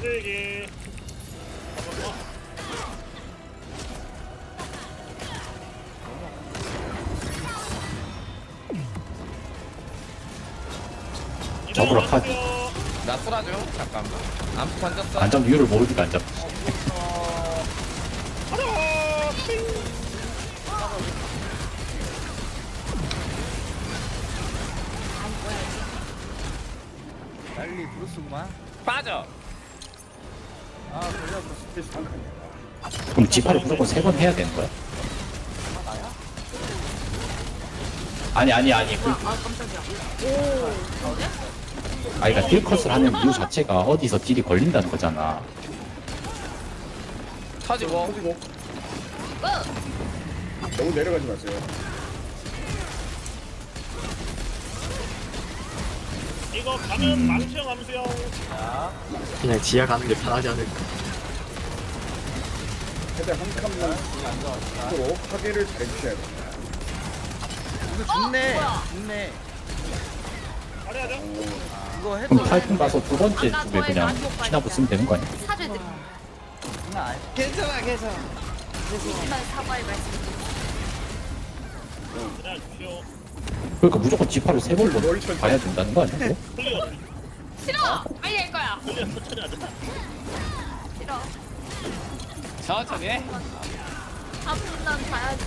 던지기. 저거로 파- 나 쏘라줘 잠깐만 암수 던졌어 안전 이유를 모르니까 안전. 가자. 빨리 브루스구만. 빠져. 그럼 지파를 무조건 세 번 해야 되는 거야? 아니 아니 아니 그, 아 깜짝이야. 오. 어제? 아니 그러니까 딜컷을 하는 이유 자체가 어디서 딜이 걸린다는 거잖아. 터지고 터지고 끝. 너무 내려가지 마세요. 이거 가면 망치형 암수형. 그냥 지하 가는 게 편하지 않을까. 최대 한 칸만 으로 파괴를 잘 해주셔야 됩니다. 이거 죽네. 뭐야? 죽네. 잘해야죠. 이거 해도 그럼 타이푼 가서 두 번째 아까 쪽에 저의 그냥 피나 붙으면 되는 거 아니야? 사죄드립니다. 장난 아니. 괜찮아, 괜찮아. 하지만 사과의 말씀. 그냥 주시오. 그러니까 무조건 지파를 세 번로. 봐야 된다는 거 아니야? 싫어. 빨리 할 거야. 싫어. 천천히 해한 분만 봐야지.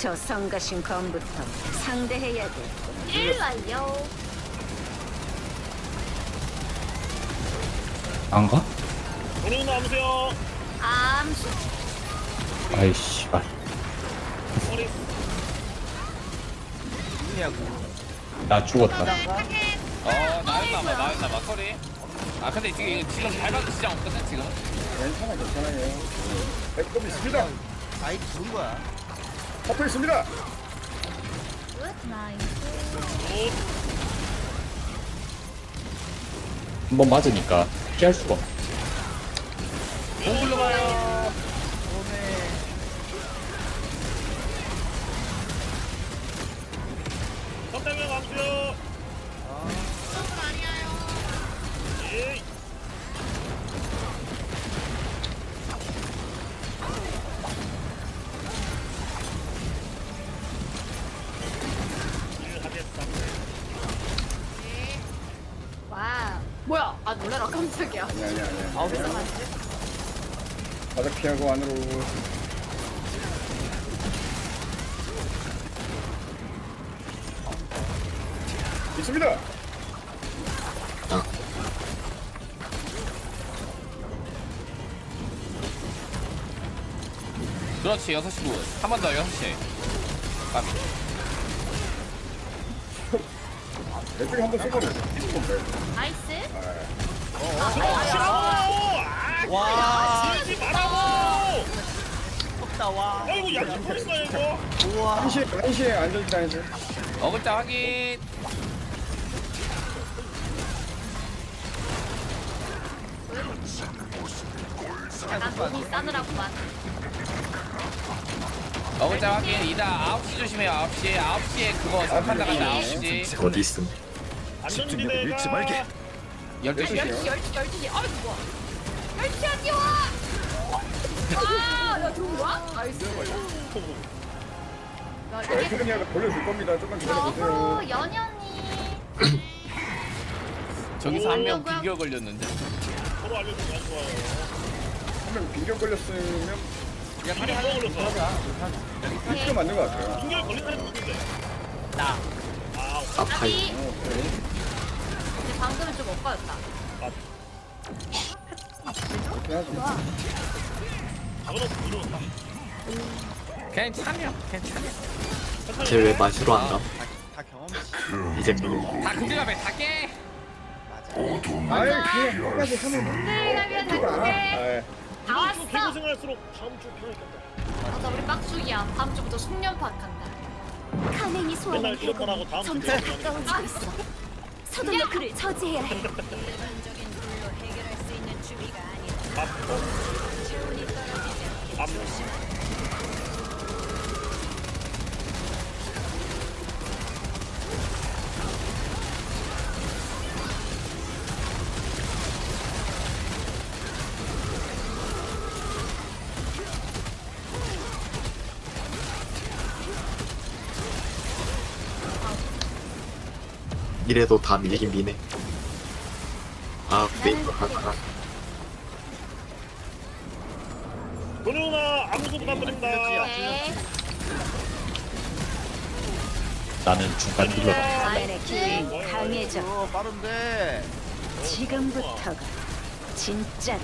저 성가신 검부터 상대해야 돼. 일라요. 안 가? 도는 암수형. 암수. 아이씨, 아, 머리. 죽냐고. 나 죽었다. 어 나였나봐 나였나봐 소리 아 근데 지금 지금 밟아도 지장 없거든 지금 괜찮아, 괜찮아요. 백업 있습니다. 아이, 좋은 거야. 퍼플 있습니다. 한번 맞으니까 피할 수가 없어. 가요 오네. 선택형 암수형. 예. 깜짝이야. 아니, 아니, 아니. 아우, 아니. 이상하지? 바닥 피하고 안으로. 있습니다. 그렇지 6시 굿한 번 더 6시 까비 왼쪽에 한번 쏘고 건데. 나이스. 아, 와, 하지 말라고! 덥다, 와. 야 이거. 우와. 한시에, 한시에 안전지단에서. 어글자 확인 난 돈이 싸느라고만. 어글자 확인 이다 9시 조심해요 9시 9시에 그거 전판 나간다 9시 어디 있음? 안전지대가 잃지 말게. 12시 10시 10시 12시. 아이고 좋아. 10시 안 뛰어. 아, 야 좋은 거야? 나이스. 야, 이게 에크르니아가 돌려줄 겁니다. 조금만 기다려보세요. 어허, 연연이. 저기서 한명 오, 비교 걸렸는데 서로 알려주면 좋아요. 한명 빈경 걸렸으면 야, 빈경 뭐 걸렸어? 맞는 것 같아요. 빈경 걸린 사람이 누군데? 나. 아, 어, 오케이. 근데 방금은 좀 엇갈렸다. 괜찮여 괜찮여 쟤왜 마시로 한다? 다 경험치. 이제 뭐다 금지가면 다깨 아유, 그냥 끝까지 하면 아, 돼. 아, 할수록 다음 주 편하겠다. 맞아 우리 빡숙이야 다음 주부터 숙련파 간다 가맹이 맨날 다음 주 점차 편하겠다. 가까워지고 있어. 서둘러 그를 저지해야 해. 이래도 다 밀긴 미네. 아, 이거 하다 가 도누나 아무도 부탁드립니다. 네 나는 중간 딜러다. 가면의 기운이 강해져. 어 빠른데 지금부터가 진짜로.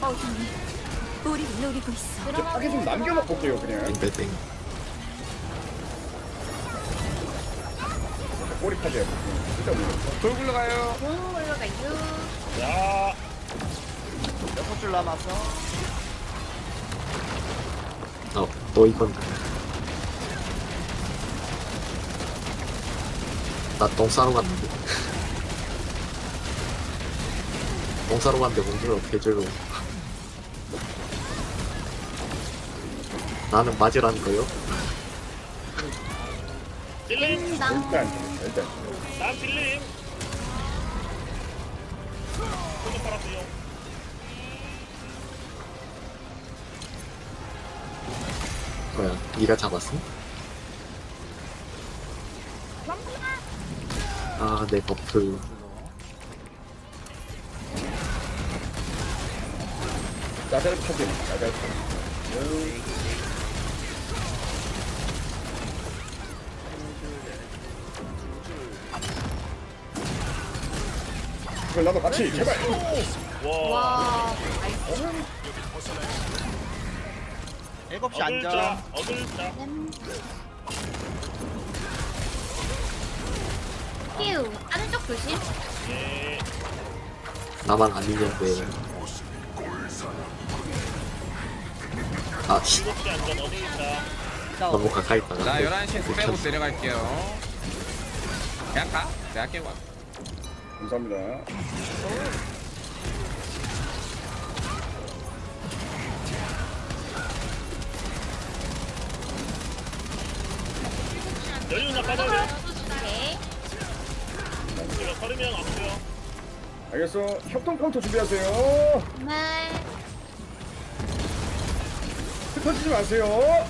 어둠이 우리를 노리고 있어. 이제 파괴 좀 남겨놓고 올게요 그냥 엠베딩. 꼬리 파괴 진짜 무서워 돌 굴러 가요 공 올라가요 야, 여섯 줄 남았어 어, 또 이건. 나 똥 싸러 갔는데. 똥 싸러 갔는데 문제를 어떻게 해줘요. 나는 맞으라는 거요? 딜림, 일단 일단 난 딜림. 손좀. 뭐야, 니가 잡았어? 아, 내 버프. 짜잘 파괴 짜잘 파괴 그걸 나도 같이 제발 와, 와 나이스 일곱 시 어글자, 안전 어글자. 휴 안쪽 조심 예, 나만 아니면 돼. 아, 씨. 일곱 시 안전 어글자. 너무 가까이 있다가. 나 11시에서 빼고. 내려갈게요 그냥 가 내가 깨고 가 감사합니다 여유나 빠져요. 네. 제가 서르면 안 돼요. 알겠어. 협동 카운터 준비하세요. 네. 흩어지지 마세요.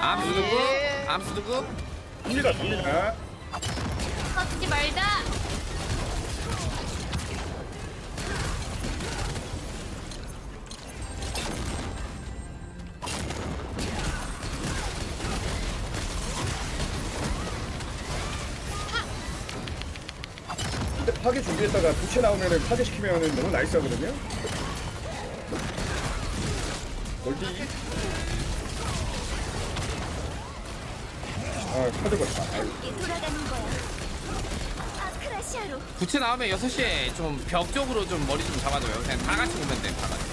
암수 누구? 암수 누구? 갑니다 갑니다. 터지지 말자 파괴 준비했다가 부채 나오면은 파괴시키면은 너무 나이스하거든요. 멀티 아 카드 걸다. 아유 돌아가는 거야. 아크라시아로. 부채 나오면 6시에 좀 벽 쪽으로 좀 머리 좀 잡아줘요. 그냥 다 같이 오면 돼 다 같이.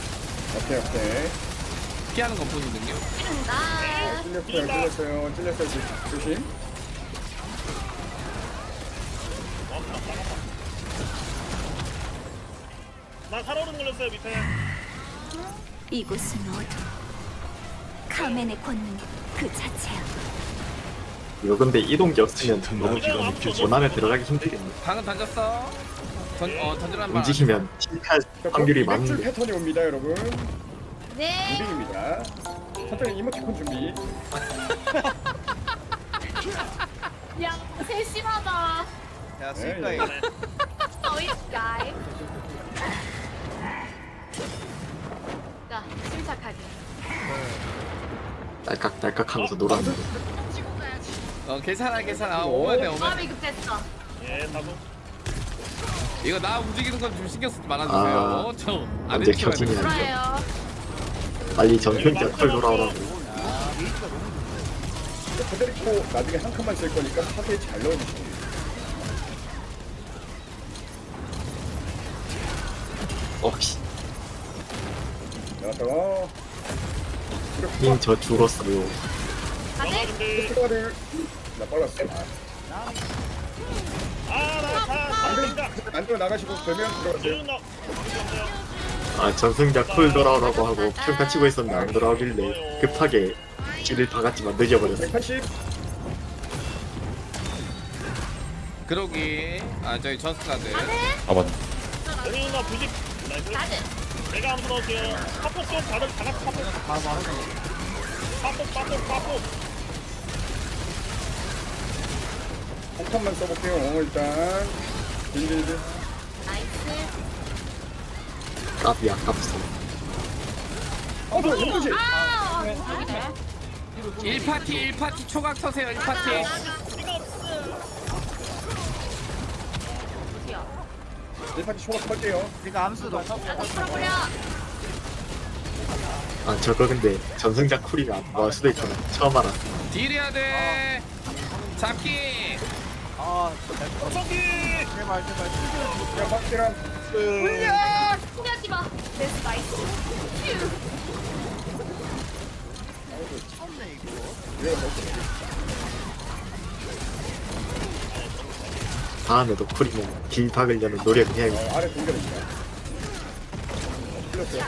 오케이 오케이. 피하는 것 뿐이거든요. 나 찔렸어요 찔렸어요. 찔렸어요. 조- 조심 나 살얼음 걸렸어요 밑에. 이곳은 어둠. 카멘의 권능 그 자체야. 이거 근데 이동기 없으면 너무 원하면 들어가기 힘들겠네. 방금 던졌어 던, 어 던지라는 말 움직이면 자, 확률이 200줄 많은데. 패턴이 옵니다 여러분 네 무빙입니다 천천히 이모티콘 준비 야, 세심하다. 야 네, 스윗가이 어이스가이. 자, 침착하게. 딸깍 딸깍 하면서 놀았는데. 어 괜찮아 괜찮아 오면 돼 오면 마음이 급했어. 예, 다소. 이거 나 움직이는 건 좀 신경 쓰지 말아주세요 아, 저안 언제 켜지냐. 좋아요. 빨리 전편기가 털 돌아오라고. 페데리코 나중에 한 칸만 쓸 거니까 파괴 잘 넣어주시고 어씨 나갔다가 님저 죽었어요 나가 준비 스파를 나 빨랐어. 아나다 생각 안쪽 나가시고 되면 들어가세요. 아 전승자 쿨 돌아오라고 하고 평타 치고 있었는데 안 돌아오길래 급하게 길을 박았지만 늦어버렸어 180. 그러기 아 저기 전스카드 아 맞. 여기 누나 부식 나이스 내가 아무도 넣을게요 파폭 좀 다들 다 같이 파폭 바로 바로 파폭 파폭 파폭 폭탄만 써볼게요. 어, 일단. 딘딘딘. 나이스. 까비 아깝소 어, 저 180. 아, 여기 돼. 1파티 1파티 초각 터세요 1파티 180 초밥 할게요. 우리가 암수도 없어 나도 풀어버려. 아 저거 근데 전승자 쿨이가 안 나올 수도 있구나 처음 알았어 딜해야 돼 잡기 아 저기 제발 제발 야, 확실한. 포기하지 마. 됐어, 나이스. 휴. 다음에도 쿨이면 길 박으려는 노력을 해야겠다 어, 아래 있다. 틀렸어요.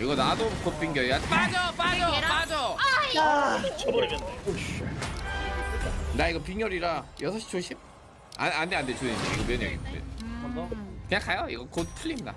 이거 나도 곧 빙겨야 빠져 빠져 빠져. 쳐버리겠네. 나 이거 빙열이라 6시 조심 안 안돼 안돼 조심 이거 면역 그냥 가요. 이거 곧 풀립니다